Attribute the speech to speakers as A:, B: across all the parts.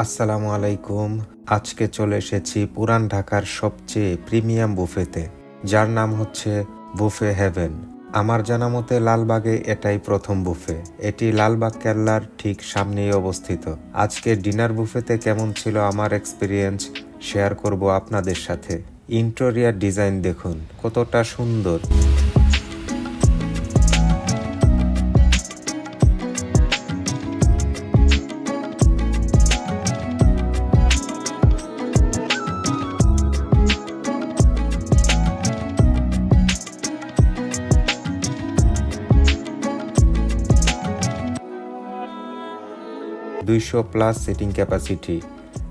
A: আসসালামু আলাইকুম। আজকে চলে এসেছি পুরান ঢাকার সবচেয়ে প্রিমিয়াম বুফেতে, যার নাম হচ্ছে বুফে হেভেন। আমার জানা মতে লালবাগে এটাই প্রথম বুফে। এটি লালবাগ কেল্লার ঠিক সামনেই অবস্থিত। আজকে ডিনার বুফেতে কেমন ছিল আমার এক্সপিরিয়েন্স শেয়ার করব আপনাদের সাথে। ইন্টেরিয়ার ডিজাইন দেখুন, কতটা সুন্দর। দুইশো প্লাস সিটিং ক্যাপাসিটি।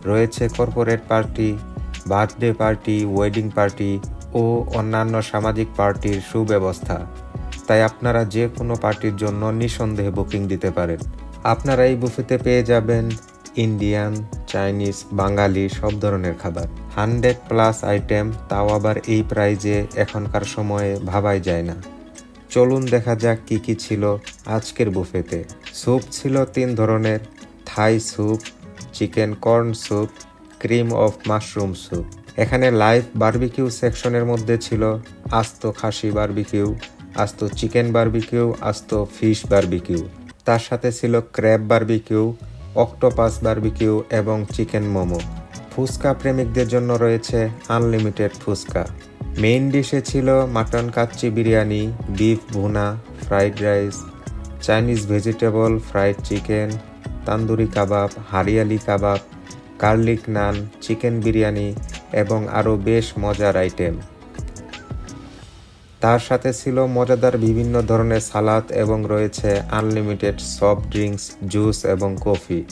A: রয়েছে corporate party, birthday party, wedding party ও অন্যান্য সামাজিক পার্টির সুব্যবস্থা। তাই আপনারা যে কোনো পার্টির জন্য নিঃসন্দেহে বুকিং দিতে পারেন। আপনারা এই বুফেতে পেয়ে যাবেন ইন্ডিয়ান, চাইনিজ, বাঙালি সব ধরনের খাবার। হান্ড্রেড প্লাস আইটেম, তাও আবার এই প্রাইজে এখনকার সময়ে ভাবাই যায় না। চলুন দেখা যাক কি কি ছিল আজকের বুফেতে। স্যুপ ছিল তিন ধরনের Thai soup chicken corn soup cream of mushroom soup এখানে লাইভ বার্বিকিউ সেকশনের মধ্যে ছিল আস্ত খাসি বার্বিকিউ আস্ত চিকেন বার্বিকিউ আস্ত ফিশ বার্বিকিউ তার সাথে ছিল ক্র্যাব বার্বিকিউ অক্টোপাস বার্বিকিউ এবং চিকেন মোমো। ফুচকা প্রেমিকদের জন্য রয়েছে আনলিমিটেড ফুচকা। মেইন ডিশে ছিল mutton kacchi biryani beef bhuna fried rice Chinese vegetable fried chicken tandoori kebab, hariyali kebab, garlic naan, chicken biryani এবং আরও বেশ মজার আইটেম। তার সাথে ছিল মজাদার বিভিন্ন ধরনের সালাদ এবং রয়েছে আনলিমিটেড সফট ড্রিঙ্কস, জুস এবং কফি।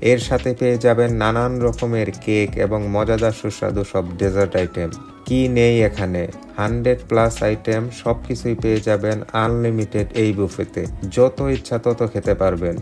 A: এর সাথে পেয়ে যাবেন নানান রকমের কেক এবং মজাদার সুস্বাদু সব ডেজার্ট আইটেম। কি নেই এখানে? হান্ড্রেড প্লাস আইটেম সব কিছুই পেয়ে যাবেন আনলিমিটেড এই বুফেতে। যত ইচ্ছা তত খেতে পারবেন।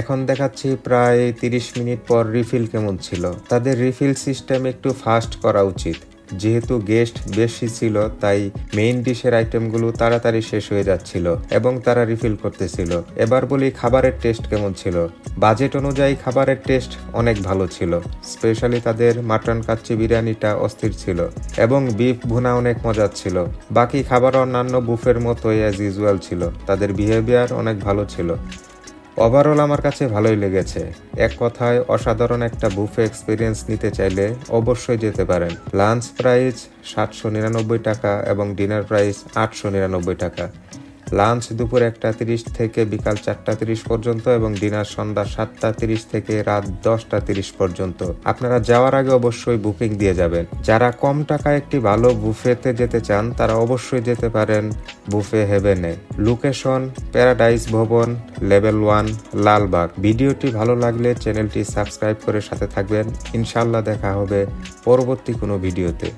A: এখন দেখাচ্ছি প্রায় তিরিশ মিনিট পর রিফিল কেমন ছিল। তাদের রিফিল সিস্টেম একটু ফাস্ট করা উচিত। যেহেতু গেস্ট বেশি ছিল, তাই মেইন ডিশের আইটেমগুলো তাড়াতাড়ি শেষ হয়ে যাচ্ছিল এবং তারা রিফিল করতেছিল। এবার বলি খাবারের টেস্ট কেমন ছিল। বাজেট অনুযায়ী খাবারের টেস্ট অনেক ভালো ছিল। স্পেশালি তাদের মাটন কাচ্চি বিরিয়ানিটা অস্থির ছিল এবং বিফ ভুনা অনেক মজার ছিল। বাকি খাবার অন্যান্য বুফের মতোই অ্যাজ ইউজুয়াল ছিল। তাদের বিহেভিয়ার অনেক ভালো ছিল। ওভারঅল আমার কাছে ভালোই লেগেছে। এক কথায়, অসাধারণ একটা বুফে এক্সপিরিয়েন্স নিতে চাইলে অবশ্যই যেতে পারেন। লাঞ্চ প্রাইস সাতশো নিরানব্বই টাকা এবং ডিনার প্রাইস আটশো নিরানব্বই টাকা। লাঞ্চ দুপুর একটা তিরিশ থেকে বিকাল চারটা তিরিশ পর্যন্ত এবং ডিনার সন্ধ্যা সাতটা তিরিশ থেকে রাত দশটা তিরিশ পর্যন্ত। আপনারা যাওয়ার আগে অবশ্যই বুকিং দিয়ে যাবেন। যারা কম টাকায় একটি ভালো বুফেতে যেতে চান, তারা অবশ্যই যেতে পারেন buffet heaven. Location paradise Bhaban, level one, Lalbagh. ভিডিওটি ভালো লাগলে চ্যানেলটি সাবস্ক্রাইব করে সাথে থাকবেন। ইনশাল্লাহ দেখা হবে পরবর্তী কোনো ভিডিওতে।